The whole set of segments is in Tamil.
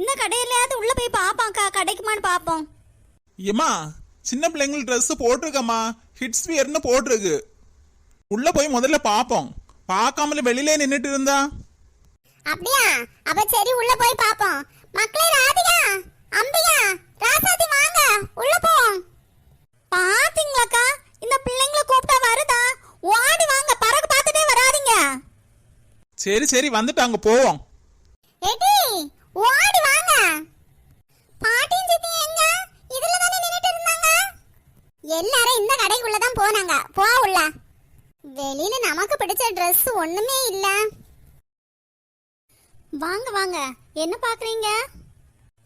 இந்த கடையிலயாவது உள்ள போய் பாப்பாக்கா கிடைக்குமான்னு பாப்போம். ஏம்மா சின்ன பிள்ளைங்களுக்கு ட்ரெஸ் போட்டிருக்கம்மா. ஹிட்ஸ் வியர்னு போட்டிருக்கு. உள்ள போய் முதல்ல பார்ப்போம் பார்க்காமல வெளியிலே நின்றுட்டு இருந்தா? அப்படியா? அப்ப சரி உள்ள போய் பாப்போம். மக்களே ராதிகா அம்பிகா ராசாதி வாங்க. உள்ள போவோம் பாத்தீங்களாக்கா? இந்த பிள்ளைங்கள கூப்பிட்டா வருதா? ஓடி வாங்க. பறக்க பார்த்துட்டே வராதீங்க. சரி சரி வந்துட்டாங்க போவோம் எடி ஓடி வாங்க பாட்டியும் சித்தி எங்க இதுல தானே நின்னுட்டு இருந்தாங்க எல்லாரும் இந்த கடைக்குள்ள தான் போனாங்க. போ உள்ள. வெளியில நமக்கு பிடிச்ச ட்ரெஸ் ஒண்ணுமே இல்ல. வாங்க வாங்க. என்ன பாக்குறீங்க?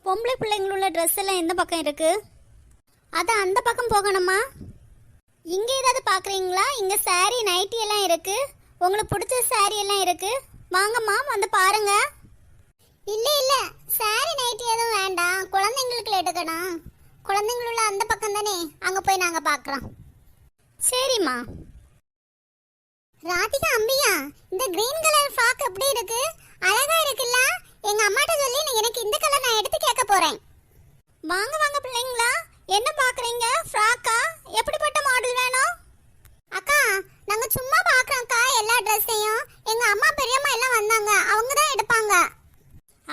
பொம்பளை பிள்ளைங்களுள்ள ட்ரெஸ் எல்லாம் எந்த பக்கம் இருக்கு? அது அந்த பக்கம் போகணுமா? இங்க ஏதாவது பாக்குறீங்களா? இங்க சாரி நைட்டி எல்லாம் இருக்கு. உங்களுக்கு பிடிச்ச சாரி எல்லாம் இருக்கு. வாங்கம்மா வந்து பாருங்க. இல்ல இல்ல. சாரி நைட்டி எதுவும் வேண்டாம். குழந்தைங்களுக்கு எடுக்கணும். குழந்தைங்களுள்ள அந்த பக்கம் தானே? அங்க போய் நாங்க பாக்குறோம். சரிம்மா. ராதிகா அம்பியா இந்த கிரீன் கலர் ஃப்ராக் எப்படி இருக்கு? அழகா இருக்குல்ல? எங்க அம்மாட்ட சொல்லி நான் எனக்கு இந்த கலர் நான் எடுத்து கேட்க போறேன். வாங்க வாங்க பிள்ளைங்களா. என்ன பாக்குறீங்க? ஃப்ராக்கா எப்படிப்பட்ட மாடல் வேணும்? அக்கா நாங்க சும்மா பாக்குறோம்க்கா எல்லா ட்ரெஸ்ஸையும் எங்க அம்மா பெரியம்மா எல்லாம் வந்தாங்க. அவங்க தான் எடுப்பாங்க.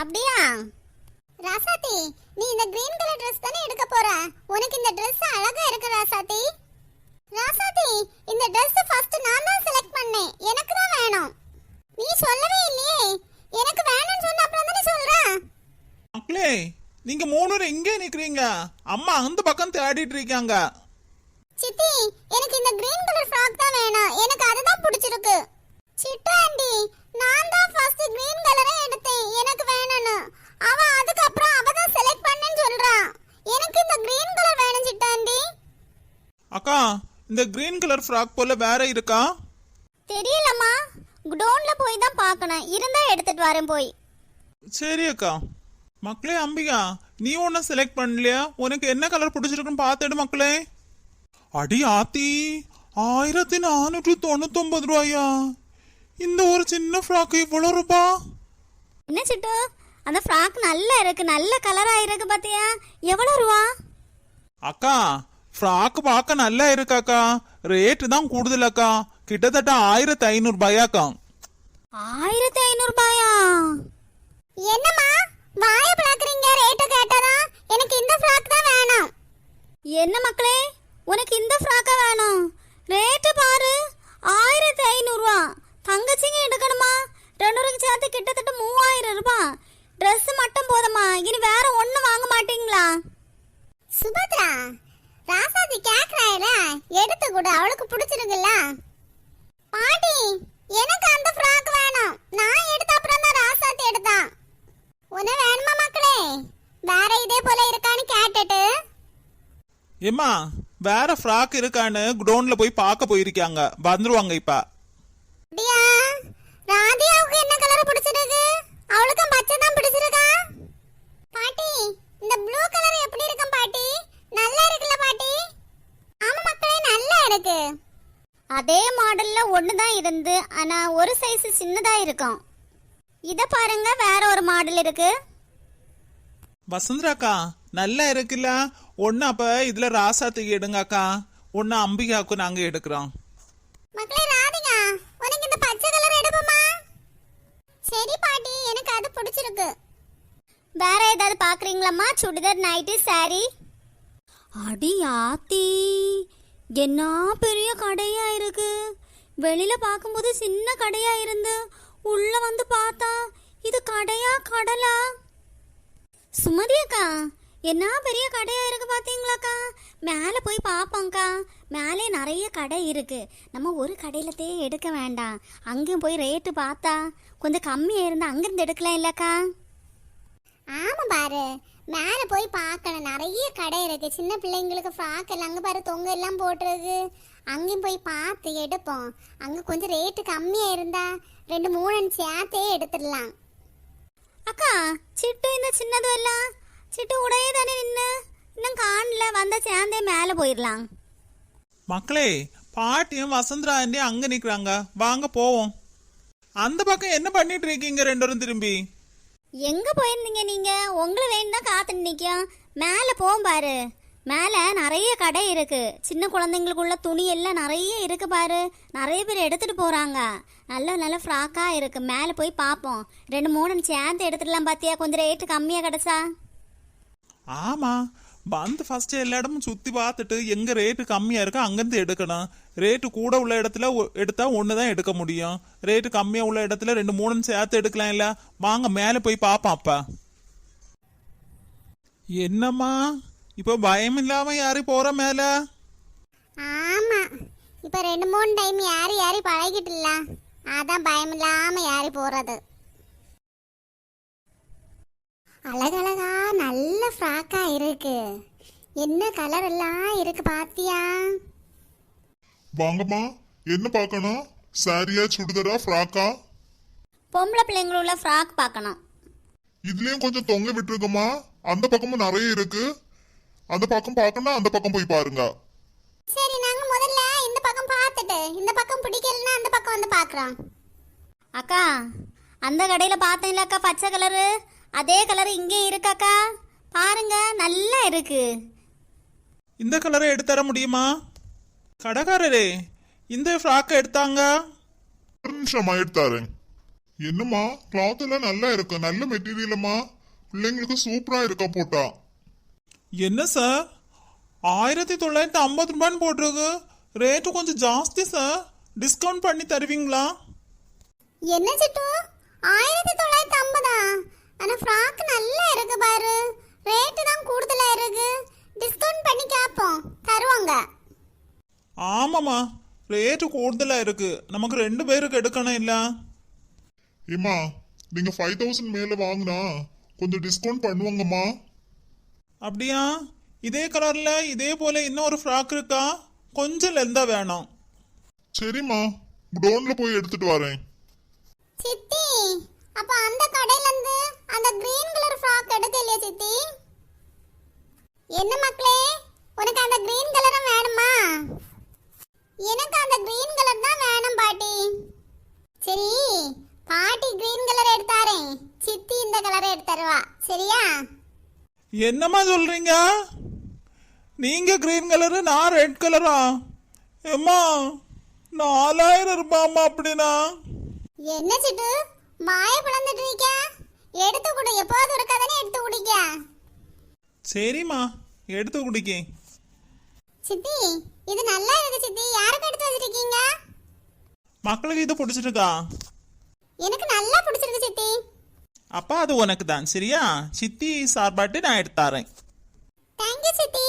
அப்படியா? ராசாத்தி நீ இந்த கிரீன் கலர் Dress தானே எடுக்க போற? உனக்கு இந்த Dress அழகா இருக்கு ராசாத்தி. ராசாத்தி இந்த Dress ஃபர்ஸ்ட் நான் தான் செலக்ட் பண்ணேன். எனக்கு தான் வேணும். நீ சொல்லவே இல்லையே. எனக்கு வேணும்னு சொன்ன அப்புறம் தானே சொல்றேன் மக்களே நீங்க மூணு பேரும் இங்கே நிக்கிறீங்க? அம்மா அந்த பக்கம் தேடிட்டு இருக்காங்க. சித்தி எனக்கு இந்த கிரீன் கலர் ஃப்ராக் தான் வேணும். எனக்கு அதுதான் பிடிச்சிருக்கு. சிட்டு ஆண்டி நான் தான் ஃபர்ஸ்ட் கிரீன் கலரே எடுத்தேன். எனக்கு வேணும்னு. அவ அதுக்கப்புறம் அவ தான் செலக்ட் பண்ணேன்னு சொல்றா. எனக்கு இந்த கிரீன் கலர் வேணும் சிட்டு ஆண்டி. அக்கா இந்த கிரீன் கலர் ஃப்ராக் போல வேற இருக்கா? தெரியலம்மா. குடோன்ல போய் தான் பார்க்கணும். இருந்தா எடுத்துட்டு வரேன் போய். சரி அக்கா. மக்களே அம்பிகா நீ ஒன்றும் செலக்ட் பண்ணலையா? உனக்கு என்ன கலர் பிடிச்சிருக்குன்னு பார்த்துடு மக்களே. அடி ஆத்தி ஆயிரத்தி நானூற்றி தொண்ணூத்தொன்பது ரூபாயா? இந்த ஒரு சின்ன ஃப்ராக் இவ்வளோ ரூபா? என்ன சிட்டு? அந்த ஃப்ராக் நல்லா இருக்கு நல்ல கலரா இருக்கு பாத்தியா? எவ்வளவு ரூபா? அக்கா ஃப்ராக் பார்க்க நல்லா இருக்காக்கா ரேட்டு தான் கூடுதல் அக்கா. கிட்டத்தட்ட ஆயிரத்தி ஐநூறு ரூபாயாக்கா ஆயிரத்தி ஐநூறு ரூபாயா? என்னம்மா வாய பிளக்குறீங்க? ரேட்டு கேட்டதா? எனக்கு இந்த ஃப்ராக் தான் வேணும். என்ன மக்களே உனக்கு இந்த ஃப்ராக்கா வேணும். ரேட்டு பாரு ஆயிரத்தி ஐநூறு ரூபா தங்கச்சிங்க எடுக்கணுமா ரெண்டு ரூபாய்க்கு சேர்த்து கிட்டத்தட்ட மூவாயிரம் ரூபாய் Dress மட்டும் போதுமா இனி வேற ஒண்ணும் வாங்க மாட்டீங்களா சுபத்ரா ராசாதி கேக்குறாயில எடுத்து கொடு அவளுக்கு பிடிச்சிருக்குல்ல பாட்டி எனக்கு அந்த ஃப்ராக் வேணும் நான் எடுத்த அப்புறம் தான் ராசாத்தி எடுத்தான் உன வேணுமா மக்களே வேற இதே போல இருக்கான்னு கேட்டுட்டு ஏம்மா வேற ஃப்ராக் இருக்கான்னு குடோன்ல போய் பார்க்க போயிருக்காங்க. வந்துருவாங்க இப்ப. அப்படியா? ராதியாவுக்கு என்ன கலர் பிடிச்சிருக்கு? அவளுக்கும் பச்சை தான் பிடிச்சிருக்கா? பாட்டி இந்த ப்ளூ கலர் எப்படி இருக்கும் பாட்டி? நல்லா இருக்குல்ல பாட்டி? ஆமா மக்களே நல்லா இருக்கு. அதே மாடல்ல ஒன்று தான் இருந்து ஆனா ஒரு சைஸ் சின்னதா இருக்கும். இதை பாருங்க வேற ஒரு மாடல் இருக்கு. வசந்தராக்கா நல்லா இருக்குல்ல. ஒன்னு அப்ப இதுல ராசாத்துக்கு தூக்கி அக்கா ஒன்னு அம்பிகாவுக்கு நாங்க எடுக்கிறோம். மக்களே ராதிகா உனக்கு இந்த பச்சை கலர் எடுப்போமா? சரி பாட்டி எனக்கு அது பிடிச்சிருக்கு. வேற ஏதாவது பாக்குறீங்களாம்மா? சுடிதார் நைட்டி சாரி அடி ஆத்தி என்ன பெரிய கடையா இருக்கு. வெளியில பார்க்கும்போது சின்ன கடையா இருந்து உள்ள வந்து பார்த்தா இது கடையா கடலா? சுமதி அக்கா என்ன பெரிய கடையா இருக்கு பாத்தீங்களாக்கா? மேலே போய் பார்ப்போம்க்கா மேலே நிறைய கடை இருக்கு. நம்ம ஒரு கடையிலத்தே எடுக்க வேண்டாம். அங்கேயும் போய் ரேட்டு பார்த்தா கொஞ்சம் கம்மியாக இருந்தால் அங்கேருந்து எடுக்கலாம் இல்லக்கா? ஆமா பாரு. மேல போய் பார்க்கணும். நிறைய கடை இருக்கு. சின்ன பிள்ளைங்களுக்கு ஃப்ராக் எல்லாம் அங்க பாரு தொங்க எல்லாம் போட்டிருக்கு. அங்கேயும் போய் பார்த்து எடுப்போம். அங்க கொஞ்சம் ரேட்டு கம்மியா இருந்தா ரெண்டு மூணு சேர்த்தே எடுத்துடலாம். அக்கா சிட்டு இந்த சின்னது எல்லாம் சிட்டு உடையே தானே நின்று இன்னும் காணல வந்த சேர்ந்தே மேலே போயிடலாம் மக்களே பாட்டியும் வசந்தரா ஆண்டி அங்க நிக்கிறாங்க. வாங்க போவோம். அந்த பக்கம் என்ன பண்ணிட்டு இருக்கீங்க ரெண்டு பேரும் திரும்பி? எங்க போயிருந்தீங்க நீங்க? உங்களை வேணும் தான் காத்து நிற்கும் மேலே போகும் பாரு. மேலே நிறைய கடை இருக்கு. சின்ன குழந்தைங்களுக்குள்ள துணி எல்லாம் நிறைய இருக்கு பாரு. நிறைய பேர் எடுத்துட்டு போறாங்க. நல்ல நல்ல ஃப்ராக்கா இருக்கு. மேலே போய் பார்ப்போம். ரெண்டு மூணு சேர்ந்து எடுத்துடலாம் பாத்தியா? கொஞ்சம் ரேட்டு கம்மியா கிடைச்சா. ஆமா வந்து ஃபர்ஸ்ட் எல்லா இடமும் சுத்தி பார்த்துட்டு எங்க ரேட்டு கம்மியா இருக்கோ அங்கேருந்து எடுக்கணும். ரேட்டு கூட உள்ள இடத்துல ஒ- எடுத்தா ஒன்று தான் எடுக்க முடியும். ரேட்டு கம்மியா உள்ள இடத்துல ரெண்டு மூணு சேர்த்து எடுக்கலாம் இல்ல? வாங்க மேலே போய் பார்ப்போம் அப்போ. என்னம்மா? இப்போ பயம் இல்லாமல் யாரு போற மேலே? ஆமா. இப்போ ரெண்டு மூணு டைம் யாரும் யாரி பழகிட்டுல அதான் பயம் இல்லாமல் யாரி போகிறது அழகழகா நல்ல ஃப்ராக்கா இருக்கு. என்ன கலர் எல்லாம் இருக்கு பாத்தியா? வாங்கம்மா என்ன பார்க்கணும்? சாரியா சுடிதாரா ஃப்ராக்கா பொம்பளை பிள்ளைங்களுள்ள ஃப்ராக் பார்க்கணும். இதுலயும் கொஞ்சம் தொங்க விட்டுருக்குமா அந்த பக்கமும் நிறைய இருக்கு. அந்த பக்கம் பார்க்கணும் அந்த பக்கம் போய் பாருங்க. சரி நாங்க முதல்ல இந்த பக்கம் பார்த்துட்டு இந்த பக்கம் பிடிக்கலன்னா அந்த பக்கம் வந்து பார்க்கறோம். அக்கா அந்த கடையில் பார்த்தேன்ல அக்கா பச்சை கலரு அதே கலர் இங்கேயும் இருக்காக்கா. பாருங்க நல்லா இருக்கு. இந்த கலரை எடுத்தர முடியுமா? கடைக்காரரே இந்த ஃப்ராக்கை எடுத்தாங்க. ஒரு நிமிஷமா எடுத்தாரேன் என்னம்மா கிளாத் எல்லாம் நல்லா இருக்கு. நல்ல மெட்டீரியலம்மா பிள்ளைங்களுக்கு சூப்பரா இருக்கா போட்டா. என்ன சார்? ஆயிரத்தி தொள்ளாயிரத்தி ஐம்பது ரூபான்னு போட்டிருக்கு. ரேட்டு கொஞ்சம் ஜாஸ்தி சார். டிஸ்கவுண்ட் பண்ணி தருவீங்களா? என்ன சிட்டு? ஆயிரத்தி தொள்ளாயிரத்தி ஐம்பதா ஆனா ஃப்ராக் நல்லா இருக்கு பாரு ரேட்டு தான் கூடுதலா இருக்கு டிஸ்கவுண்ட் பண்ணி கேட்போம் தருவாங்க ஆமாம்மா ரேட்டு கூடுதலாக இருக்கு. நமக்கு ரெண்டு பேருக்கு எடுக்கணும் இல்லை? ஏம்மா நீங்க ஃபைவ் தௌசண்ட் மேல வாங்கினா கொஞ்சம் டிஸ்கவுண்ட் பண்ணுவாங்கம்மா. அப்படியா? இதே கலரில் இதே போல இன்னொரு ஃப்ராக் இருக்கா? கொஞ்சம் லெந்தா வேணும். சரிம்மா. குடோன்ல போய் எடுத்துட்டு வரேன். சித்தி அப்ப அந்த கடையில இருந்து அந்த கிரீன் கலர் ஃப்ராக் எடுக்க இல்லையா சித்தி? என்ன மக்களே உனக்கு அந்த கிரீன் கலரும் வேணுமா? எனக்கு அந்த கிரீன் கலர் தான் வேணும் பாட்டி. சரி பாட்டி கிரீன் கலர் எடுத்தாரே. சித்தி இந்த கலர் எடுத்துருவா சரியா? என்னம்மா சொல்றீங்க? நீங்க கிரீன் கலரு நான் ரெட் கலரா ஏம்மா நாலாயிரம் ரூபாய்மா அப்படின்னா? என்ன சிட்டு? மாய பிளந்துட்டு இருக்க எடுத்து கொடு. எப்போது இருக்காதானே எடுத்து குடிக்க? சரிம்மா எடுத்து குடிக்கே சித்தி இது நல்லா இருக்கு சித்தி. யாருக்கு எடுத்து வச்சிருக்கீங்க மக்களுக்கு இது பிடிச்சிருக்கா? எனக்கு நல்லா பிடிச்சிருக்கு சித்தி. அப்பா அது உனக்கு தான். சரியா? சித்தி சார்பாட்டு நான் எடுத்தாரேன் தேங்க்யூ சித்தி.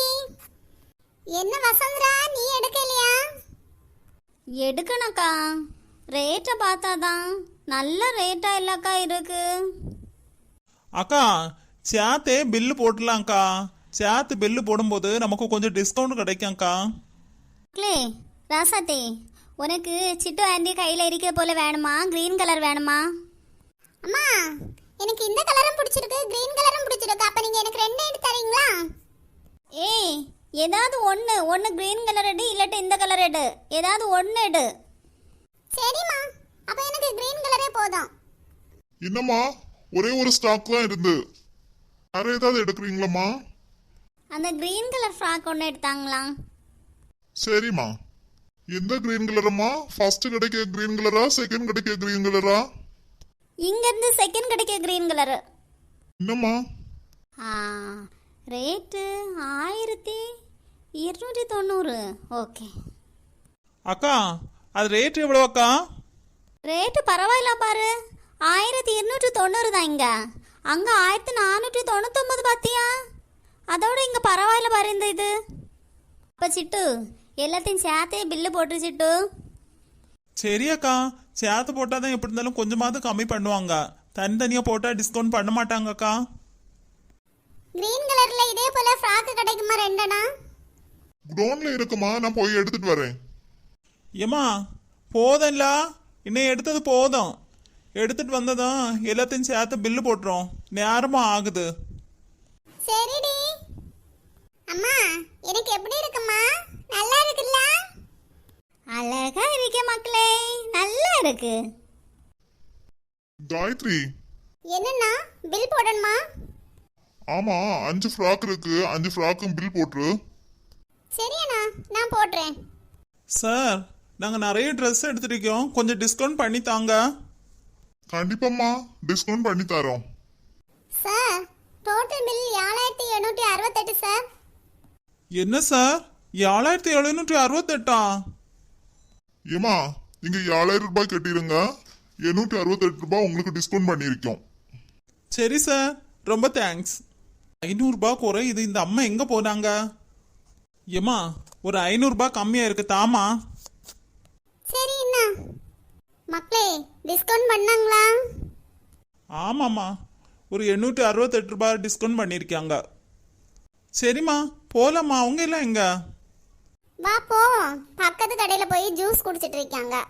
என்ன வசந்தரா? நீ எடுக்கலையா எடுக்கணும்க்கா. ரேட்டை பார்த்தாதான் நல்ல ரேட்டா இல்லக்கா இருக்கு. அக்கா சேர்த்தே பில்லு போட்டுலாம்க்கா. சேர்த்து பில்லு போடும்போது நமக்கு கொஞ்சம் டிஸ்கவுண்ட் கிடைக்கும்க்கா. மக்களே ராசாத்தே உனக்கு சிட்டு ஆண்டி கையில் இருக்க போல வேணுமா? கிரீன் கலர் வேணுமா? அம்மா எனக்கு இந்த கலரும் பிடிச்சிருக்கு கிரீன் கலரும் பிடிச்சிருக்கு. அப்ப நீங்க எனக்கு ரெண்டு எடுத்து தரீங்களா? ஏய் ஏதாவது ஒன்று ஒன்று கிரீன் கலர் எடு இல்லாட்டி இந்த கலர் எடு. ஏதாவது ஒன்று எடு. சரிம்மா. அப்ப எனக்கு கிரீன் கலரே போதும். என்னம்மா ஒரே ஒரு ஸ்டாக் தான் இருந்து. வேற ஏதாவது எடுக்கிறீங்களாம்மா? அந்த கிரீன் கலர் ஃப்ராக் ஒன்று எடுத்தாங்களா? சரிம்மா. எந்த கிரீன் கலரம்மா ஃபர்ஸ்ட் கிடைக்க கிரீன் கலரா செகண்ட் கிடைக்க கிரீன் கலரா இங்கேருந்து செகண்ட் கிடைக்க கிரீன் கலரு என்னம்மா? ஆ ரேட்டு ஆயிரத்தி இருநூற்றி தொண்ணூறு. ஓகே அக்கா அது ரேட் எவ்வளோ அக்கா? ரேட்டு பரவாயில்ல பாரு. ஆயிரத்தி இருநூற்றி தொண்ணூறு தான் இங்கே. அங்கே ஆயிரத்தி நானூற்றி தொண்ணூத்தொம்பது பார்த்தியா அதோட இங்கே பரவாயில்ல பாரு இந்த இது. அப்போ சிட்டு எல்லாத்தையும் சேர்த்தே பில்லு போட்டு சிட்டு. சரி அக்கா சேர்த்து போட்டால் தான் எப்படி இருந்தாலும் கொஞ்சமாவது கம்மி பண்ணுவாங்க. தனித்தனியாக போட்டால் டிஸ்கவுண்ட் பண்ண மாட்டாங்கக்கா கிரீன் கலர்ல இதே போல ஃப்ராக் கிடைக்குமா ரெண்டனா? குடோன்ல இருக்குமா? நான் போய் எடுத்துட்டு வரேன். ஏம்மா போதும்ல. இன்னும் எடுத்தது போதும். எடுத்துட்டு வந்ததும் எல்லாத்தையும் சேர்த்து பில்லு போட்டுரும். நேரமும் ஆகுது. சரிடி. அம்மா எனக்கு எப்படி இருக்குமா? நல்லா இருக்குல்ல? அழகா இருக்கே மக்களே நல்லா இருக்கு. காயத்ரி. என்னண்ணா பில் போடணுமா? ஆமா அஞ்சு ஃப்ராக் இருக்கு. அஞ்சு ஃப்ராக்கும் பில் போட்டுரு. சரி அண்ணா நான் போடுறேன் சார் நாங்க நிறைய ட்ரெஸ் எடுத்திருக்கோம் கொஞ்சம் டிஸ்கவுண்ட் பண்ணி தாங்க. கண்டிப்பாம்மா டிஸ்கவுண்ட் பண்ணி தரோம். சார் டோட்டல் பில் ஏழாயிரத்தி எண்ணூற்றி அறுபத்தெட்டு சார். என்ன சார்? ஏழாயிரத்தி எழுநூற்றி அறுபத்தெட்டா ஏமா நீங்க ஏழாயிரம் ரூபாய் கட்டிடுங்க. எண்ணூற்றி அறுபத்தெட்டு ரூபாய் உங்களுக்கு டிஸ்கவுண்ட் பண்ணியிருக்கோம். சரி சார். ரொம்ப தேங்க்ஸ் ஐநூறுரூபா குறை இது இந்த அம்மா எங்க போனாங்க? ஏம்மா ஒரு ஐநூறுரூபா கம்மியா இருக்கு. தாமா சரி அண்ணா மக்களே டிஸ்கவுண்ட் பண்ணாங்களா? ஆமாம்மா. ஒரு எண்ணூற்றி அறுபத்தெட்டு ரூபாய் டிஸ்கவுண்ட் பண்ணியிருக்காங்க. சரிம்மா. போலாமா? அவங்க எல்லாம் எங்க? வா போவோம். பக்கத்து கடையில் போய் ஜூஸ் குடிச்சிட்டு இருக்காங்க.